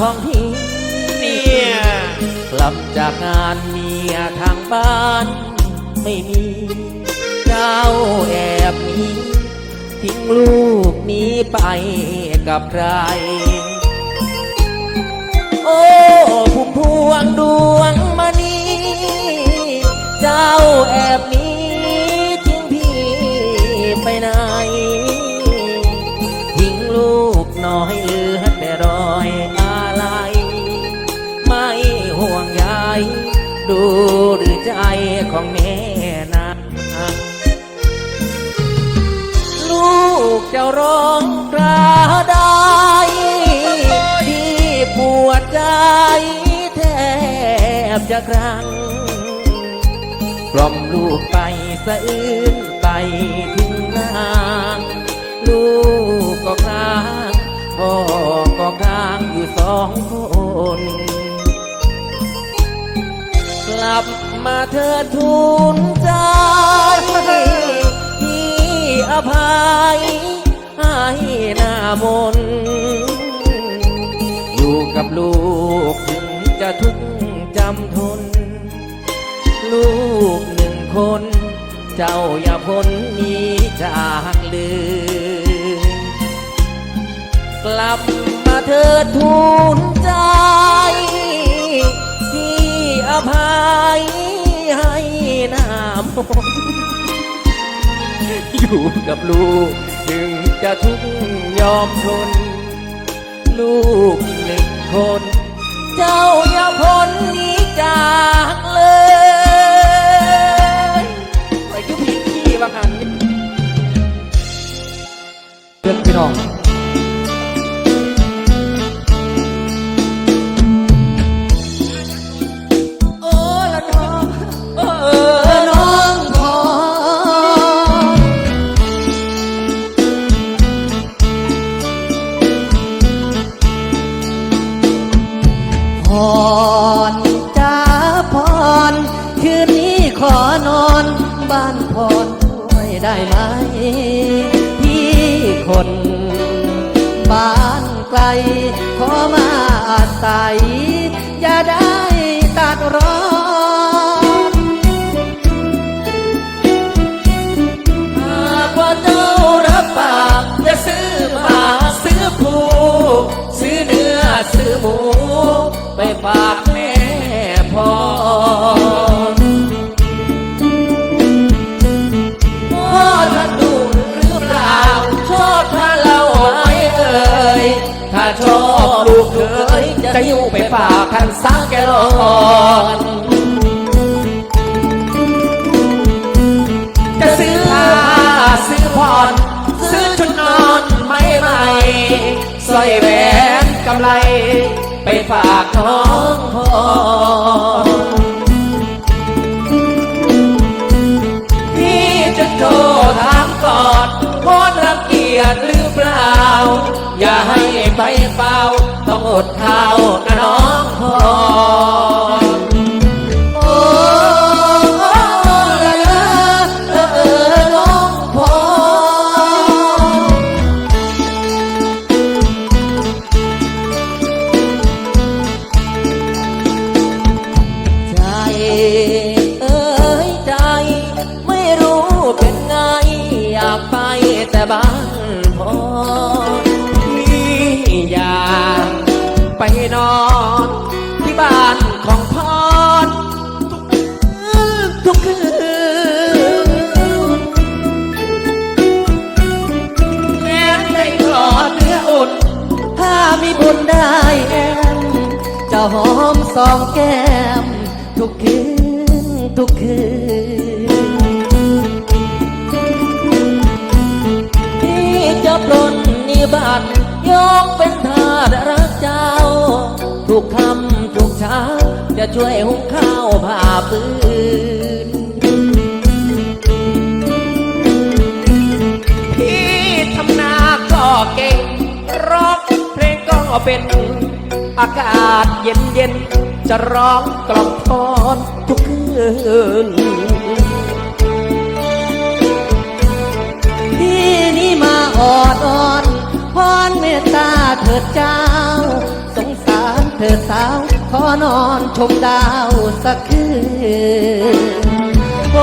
ของพี่เนี่ยกลับจากงานเมียทางบ้านไม่มีเจ้าแอบหนีทิ้งลูกนี้ไปกับใคร โอ้ ผู้พวงดู ดูหรือใจของแม่นะลูกจะร้องกราไดที่ปวดใจแทบจะครั้งกล่อมลูกไปสะอื้นไปถึงนางลูกก็ค้างพ่อก็ค้างอยู่สองคน ลับมาเธอทูลใจที่อภัยให้หน้ามน อยู่กับลูกถึงจะทุกข์จำทน ลูกหนึ่งคน เจ้าอย่าพ้นนี้จากลืมกลับมาเธอทูลใจามอยู่กับลูกถึงจะทุกข์ยอมทน ลูกหนึ่งคน เจ้าอย่าพ้นหนี้จากเลยไปยุบผิดที่บางอันเพื่อนพี่น้อง พรจ้าพร คืนนี้ขอนอนบ้านพรด้วยได้ไหม พี่คนบ้านไกล ขอมาอาศัย อย่าได้ ไปฝากแม่พ่อพ่อท่านดูหรือเปล่า ชอบถ้าเราไหมเอ่ยถ้าชอบลูกเคยจะยิ้วไปฝากท่านสักแกรอน ฝากน้องพ่อพี่จะโทรถามก่อนพอรังเกียจหรือเปล่า อย่าให้ไปเฝ้าต้องอดเท้า มีบุญได้แอมจะหอมสองแก้ม ทุกคืน ทุกคืน ที่จะปลนนิบัติยกเป็นทาสรักเจ้า ทุกคำทุกเช้า จะช่วยหุงข้าวผ่าปืนพี่ทำนาก็เก่ง เป็นอากาศเย็นเย็นจะร้องกล่อมพรทุกคืนที่นี่มาออดอ่อนพรเมตตาเถิดเจ้า สงสารเถิดสาว ขอนอนชมดาวสักคืนฝ